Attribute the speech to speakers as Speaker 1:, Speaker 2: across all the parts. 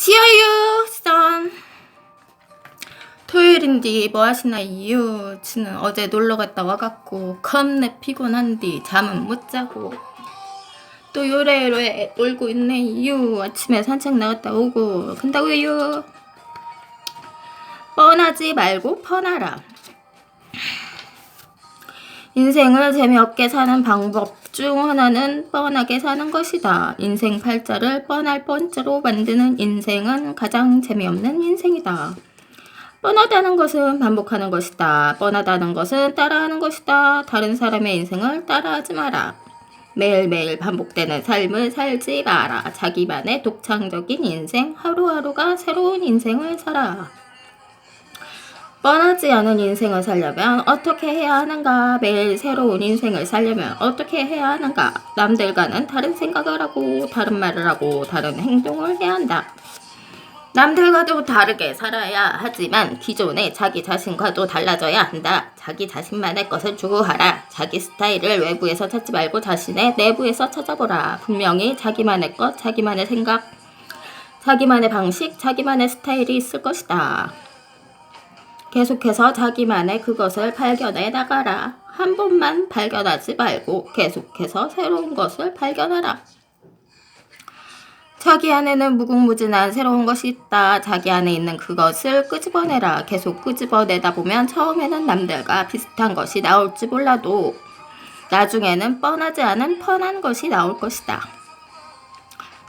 Speaker 1: 시어유 선 토요일인디 뭐 하시나요? 지는 어제 놀러 갔다 와갖고 겁내 피곤한디 잠은 못 자고 또 요래요래 놀고 있네요. 아침에 산책 나갔다 오고 근다고요. 뻔하지 말고 퍼나라. 인생을 재미없게 사는 방법 중 하나는 뻔하게 사는 것이다. 인생 팔자를 뻔할 뻔자로 만드는 인생은 가장 재미없는 인생이다. 뻔하다는 것은 반복하는 것이다. 뻔하다는 것은 따라하는 것이다. 다른 사람의 인생을 따라하지 마라. 매일매일 반복되는 삶을 살지 마라. 자기만의 독창적인 인생, 하루하루가 새로운 인생을 살아. 뻔하지 않은 인생을 살려면 어떻게 해야 하는가? 매일 새로운 인생을 살려면 어떻게 해야 하는가? 남들과는 다른 생각을 하고, 다른 말을 하고, 다른 행동을 해야 한다. 남들과도 다르게 살아야 하지만 기존의 자기 자신과도 달라져야 한다. 자기 자신만의 것을 추구하라. 자기 스타일을 외부에서 찾지 말고 자신의 내부에서 찾아보라. 분명히 자기만의 것, 자기만의 생각, 자기만의 방식, 자기만의 스타일이 있을 것이다. 계속해서 자기만의 그것을 발견해 나가라. 한 번만 발견하지 말고 계속해서 새로운 것을 발견하라. 자기 안에는 무궁무진한 새로운 것이 있다. 자기 안에 있는 그것을 끄집어내라. 계속 끄집어내다 보면 처음에는 남들과 비슷한 것이 나올지 몰라도 나중에는 뻔하지 않은 뻔한 것이 나올 것이다.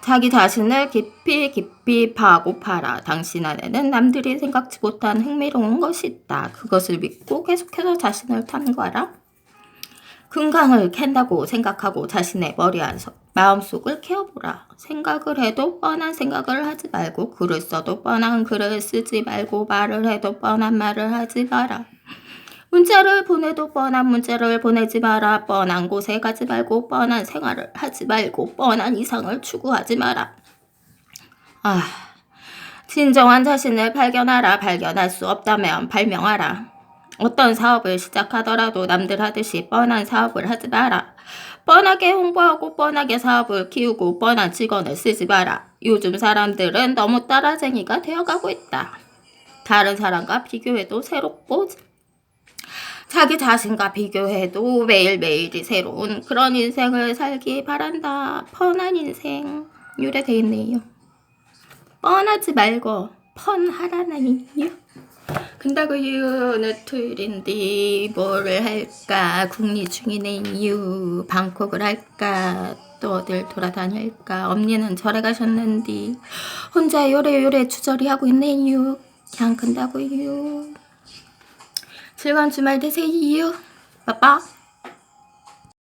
Speaker 1: 자기 자신을 깊이 깊이 파고 파라. 당신 안에는 남들이 생각지 못한 흥미로운 것이 있다. 그것을 믿고 계속해서 자신을 탐구하라. 금강을 캔다고 생각하고 자신의 머리 안서 마음속을 캐어보라. 생각을 해도 뻔한 생각을 하지 말고 글을 써도 뻔한 글을 쓰지 말고 말을 해도 뻔한 말을 하지 마라. 문자를 보내도 뻔한 문자를 보내지 마라. 뻔한 곳에 가지 말고 뻔한 생활을 하지 말고 뻔한 이상을 추구하지 마라. 아, 진정한 자신을 발견하라. 발견할 수 없다면 발명하라. 어떤 사업을 시작하더라도 남들 하듯이 뻔한 사업을 하지 마라. 뻔하게 홍보하고 뻔하게 사업을 키우고 뻔한 직원을 쓰지 마라. 요즘 사람들은 너무 따라쟁이가 되어가고 있다. 다른 사람과 비교해도 새롭고 자기 자신과 비교해도 매일매일이 새로운 그런 인생을 살기 바란다. 뻔한 인생. 유래 돼 있네요. 뻔하지 말고 뻔하라나요. 근다고요 오늘 토요일인데 뭐를 할까 궁리 중이네요 방콕을 할까 또 어딜 돌아다닐까 언니는 절에 가셨는데 혼자 요래요래 주저리 하고 있네요 그냥 근다고요 즐거운 주말 되세요. 빠빠